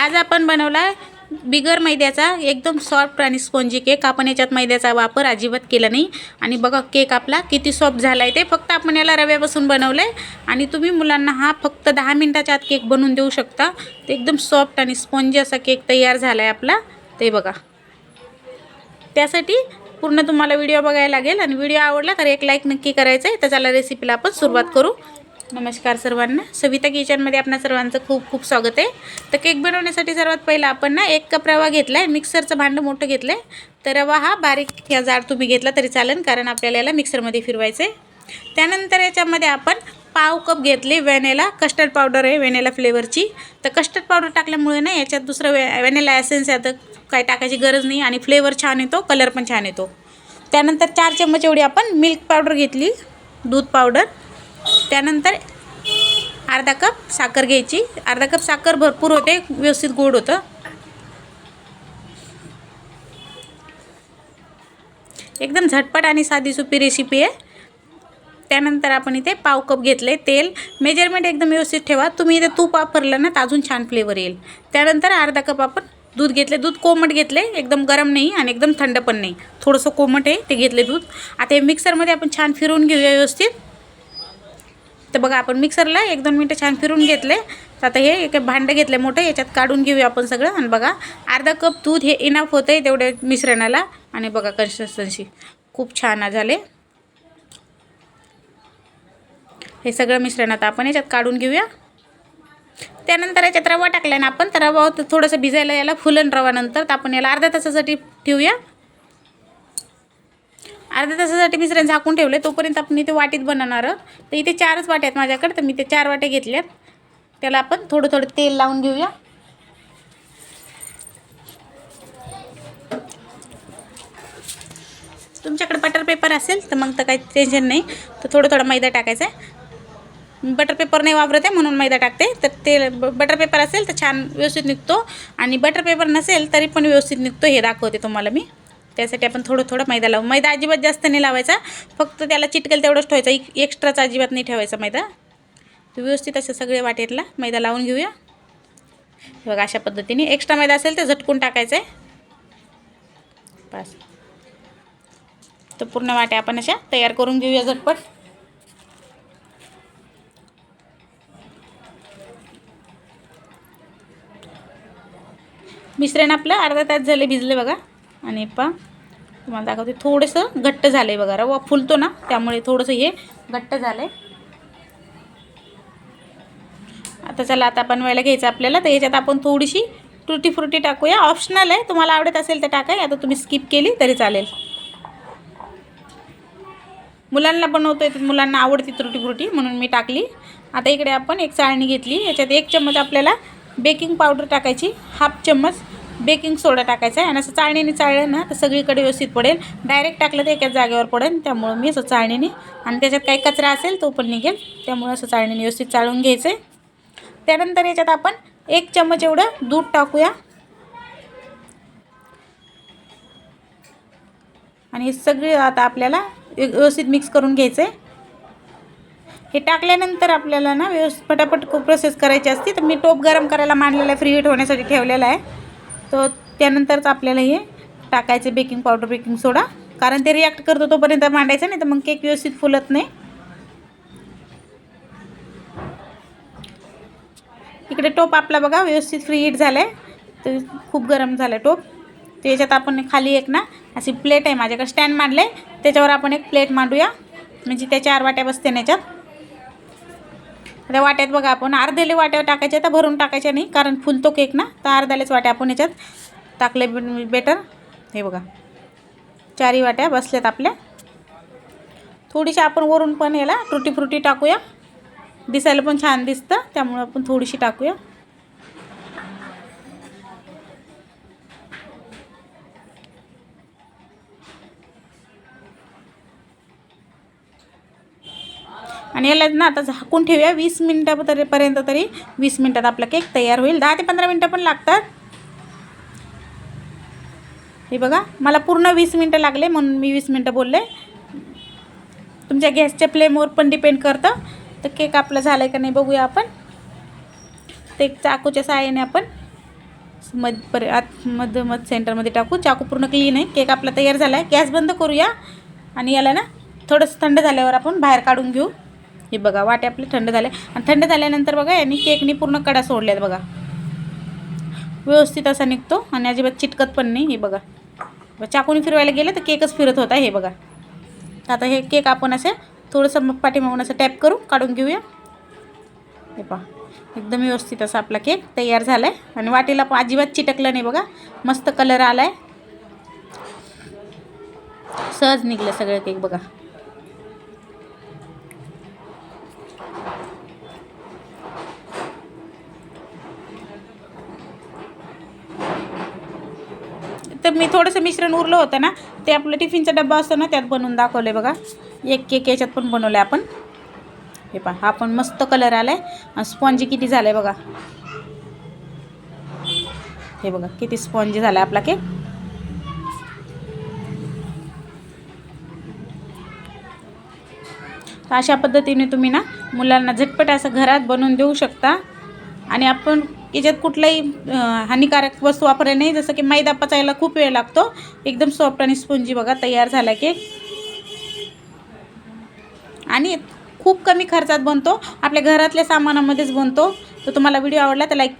आज आपण बनवला बिगर मैद्याचा एकदम सॉफ्ट आणि स्पॉन्जी केक आपण याच्यात मैद्याचा वापर अजिबात केला नाही. आणि बघा केक आपला किती सॉफ्ट झाला आहे ते. फक्त आपण याला रव्यापासून बनवलं आहे आणि तुम्ही मुलांना हा फक्त दहा मिनटाच्या आत केक बनवून देऊ शकता. ते एकदम सॉफ्ट आणि स्पॉन्जी असा केक तयार झाला आहे आपला. ते बघा. त्यासाठी पूर्ण तुम्हाला व्हिडिओ बघायला लागेल. आणि व्हिडिओ आवडला तर एक लाईक नक्की करायचं आहे तर चला रेसिपीला आपण सुरुवात करू. नमस्कार सर्वांना. सविता किचनमध्ये आपणा सर्वांचं खूप खूप स्वागत आहे. तर केक बनवण्यासाठी सर्वात पहिला आपण ना एक कप रवा घेतला आहे मिक्सरचं भांडं मोठं घेतलं आहे तर रवा हा बारीक या जाड तुम्ही घेतला तरी चालेल कारण आपल्याला याला मिक्सरमध्ये फिरवायचं आहे त्यानंतर याच्यामध्ये आपण पाव कप घेतले व्हॅनेला कस्टर्ड पावडर आहे व्हॅनेला फ्लेवरची. तर कस्टर्ड पावडर टाकल्यामुळे ना याच्यात दुसरं व्हॅ व्हॅनेला ॲसेन्स आता काही टाकायची गरज नाही आणि फ्लेवर छान येतो कलर पण छान येतो. त्यानंतर चार चम्मच एवढी आपण मिल्क पावडर घेतली दूध पावडर. त्यानंतर अर्धा कप साखर घ्यायची. अर्धा कप साखर भरपूर होते व्यवस्थित गोड होतं. एकदम झटपट आणि साधी सोपी रेसिपी आहे. त्यानंतर आपण इथे पाव कप घेतले तेल. मेजरमेंट एकदम व्यवस्थित ठेवा. तुम्ही इथे तूप वापरलं ना तर अजून छान फ्लेवर येईल. त्यानंतर अर्धा कप आपण दूध घेतले. दूध कोमट घेतले एकदम गरम नाही आणि एकदम थंड पण नाही. थोडंसं कोमट आहे ते घेतले दूध. आता हे मिक्सरमध्ये आपण छान फिरवून घेऊया व्यवस्थित. तर बघा आपण मिक्सरला एक दोन मिनटं छान फिरून घेतले. तर आता हे एक भांडं घेतलं मोठं याच्यात काढून घेऊया आपण सगळं. आणि बघा अर्धा कप दूध हे इनफ होतं आहे तेवढ्या मिश्रणाला. आणि बघा कन्सिस्टन्सी खूप छान झाले. हे सगळं मिश्रण आता आपण याच्यात काढून घेऊया. त्यानंतर याच्यात रवा टाकल्यानं ना आपण तर रवा थोडंसं भिजायला याला फुलन रवा नंतर तर आपण याला अर्ध्या तासासाठी ठेवूया. अर्ध्या तासासाठी मिश्रण झाकून ठेवले तोपर्यंत आपण इथे वाटीत बनवणार आहोत. तर इथे चारच वाट्या आहेत माझ्याकडे तर मी ते चार वाट्या घेतल्यात. त्याला आपण थोडं थोडं तेल लावून घेऊया. तुमच्याकडे बटर पेपर असेल तर मग तर काही टेन्शन नाही. तर थोडं थोडं मैदा टाकायचा आहे. बटर पेपर नाही वापरत आहे म्हणून मैदा टाकते. तर ते बटर पेपर असेल तर छान व्यवस्थित निघतो. आणि बटर पेपर नसेल तरी पण व्यवस्थित निघतो हे दाखवते तुम्हाला मी. त्यासाठी आपण थोडं थोडं मैदा लावू. मैदा अजिबात जास्त नाही लावायचा. फक्त त्याला चिटकेल तेवढंच ठेवायचा. एक एक्स्ट्राचा अजिबात नाही ठेवायचा मैदा. व्यवस्थित असं सगळे वाटेतला मैदा लावून घेऊया. हे बघा अशा पद्धतीने एक्स्ट्रा मैदा असेल तर झटकून टाकायचं आहे बस. तर पूर्ण वाट्या आपण अशा तयार करून घेऊया झटपट. मिश्रण आपलं अर्धा तास झाले भिजले बघा. आणि पा तुम्हाला दाखवते. थोडंसं घट्ट झालं आहे बघा. रवा फुलतो ना त्यामुळे थोडंसं हे घट्ट झालं आहे आता चला आता बनवायला घ्यायचं आपल्याला. तर याच्यात आपण थोडीशी टुटी फ्रुटी टाकूया. ऑप्शनल आहे. तुम्हाला आवडत असेल तर टाकाय आता तुम्ही स्किप केली तरी चालेल. मुलांना बनवतो आहे मुलांना आवडती त्रुटी फ्रुटी म्हणून मी टाकली. आता इकडे आपण एक चाळणी घेतली. याच्यात एक चम्मच आपल्याला बेकिंग पावडर टाकायची. हाफ चम्मच. बेकिंग सोडा टाकायचा आहे. आणि असं चाळणीने चाळलं ना तर सगळीकडे व्यवस्थित पडेल. डायरेक्ट टाकलं तर एकाच जागेवर पडेल. त्यामुळं मी असं चाळणीने आणि त्याच्यात काही कचरा असेल तो पण निघेल. त्यामुळं असं चाळणीने व्यवस्थित चाळून घ्यायचं आहे त्यानंतर याच्यात आपण एक चम्मच एवढं दूध टाकूया. आणि सगळी सगळे आता आपल्याला व्यवस्थित मिक्स करून घ्यायचं आहे हे टाकल्यानंतर आपल्याला ना व्यवस्थित पटापट प्रोसेस करायची असते तर मी टोप गरम करायला मांडलेला आहे फ्री हीट होण्यासाठी ठेवलेला आहे. तर त्यानंतरच आपल्याला हे टाकायचं बेकिंग पावडर बेकिंग सोडा कारण ते रिॲक्ट करतो तोपर्यंत मांडायचं नाही तर मग केक व्यवस्थित फुलत नाही. इकडे टोप आपला बघा व्यवस्थित फ्री हीट झालं आहे तर खूप गरम झालं आहे टोप त्याच्यात आपण खाली एक ना अशी प्लेट आहे माझ्याकडे स्टँड मांडलं आहे त्याच्यावर आपण एक प्लेट मांडूया. म्हणजे त्या चार वाट्या बसते याच्यात. त्या वाट्यात बघा आपण अर्धेले वाट्या टाकायच्या तर भरून टाकायच्या नाही कारण फुलतो केक ना तर अर्ध्यालेच वाट्या आपण याच्यात टाकले बेटर हे बघा चारही वाट्या बसल्यात आपल्या. थोडीशी आपण वरून पण याला टुटी फ्रुटी टाकूया. दिसायला पण छान दिसतं त्यामुळं आपण थोडीशी टाकूया. आणि याला ना आता झाकून ठेवूया. वीस मिनटं तरी पर्यंत तरी वीस मिनटात आपला केक तयार होईल. दहा ते पंधरा मिनटं पण लागतात. हे बघा मला पूर्ण वीस मिनटं लागले म्हणून मी वीस मिनटं बोलले. तुमच्या गॅसच्या फ्लेमवर पण डिपेंड करतं. तर केक आपला झाला आहे का नाही बघूया आपण. ते चाकूच्या सहाय्याने आपण मध पर आत मध मध सेंटरमध्ये टाकू. चाकू पूर्ण क्लीन आहे. केक आपला तयार झाला आहे गॅस बंद करूया. आणि याला ना थोडंसं थंड झाल्यावर आपण बाहेर काढून घेऊ. हे बघा वाटे आपले थंड झाले. आणि थंड झाल्यानंतर बघा यांनी केकनी पूर्ण कडा सोडल्यात बघा. व्यवस्थित असा निघतो आणि अजिबात चिटकत पण नाही हे बघा. चाकून फिरवायला गेलं तर केकच फिरत होता हे बघा. आता हे केक आपण असं थोडंसं मग पाठीमागून असं टॅप करू काढून घेऊया. हे पहा एकदम व्यवस्थित असा आपला केक तयार झाला आहे आणि वाटेला पण अजिबात चिटकलं नाही बघा. मस्त कलर आला आहे सहज निघलं सगळं केक बघा. तर मी थोडंसं मिश्रण उरलं होतं ना ते आपलं टिफिनचा डब्बा असतो ना त्यात बनवून दाखवलं बघा. एक केक याच्यात पण बनवलं आहे आपण. हे पहा हा पण मस्त कलर आला आहे आणि स्पॉन्जी किती झाला आहे बघा. हे बघा किती स्पॉन्जी झाला आहे आपला केक. तर अशा पद्धतीने तुम्ही ना मुलांना झटपट असं घरात बनवून देऊ शकता. आणि आपण याच्यात कुठलाही हानिकारक वस्तू वापरल्या नाही. जसं की मैदा पचायला खूप वेळ लागतो. एकदम सॉफ्ट आणि स्पंजी बघा तयार झाला केक आणि खूप कमी खर्चात बनतो. आपल्या घरातल्या सामानामध्येच बनतो. तर तुम्हाला व्हिडिओ आवडला तर लाईक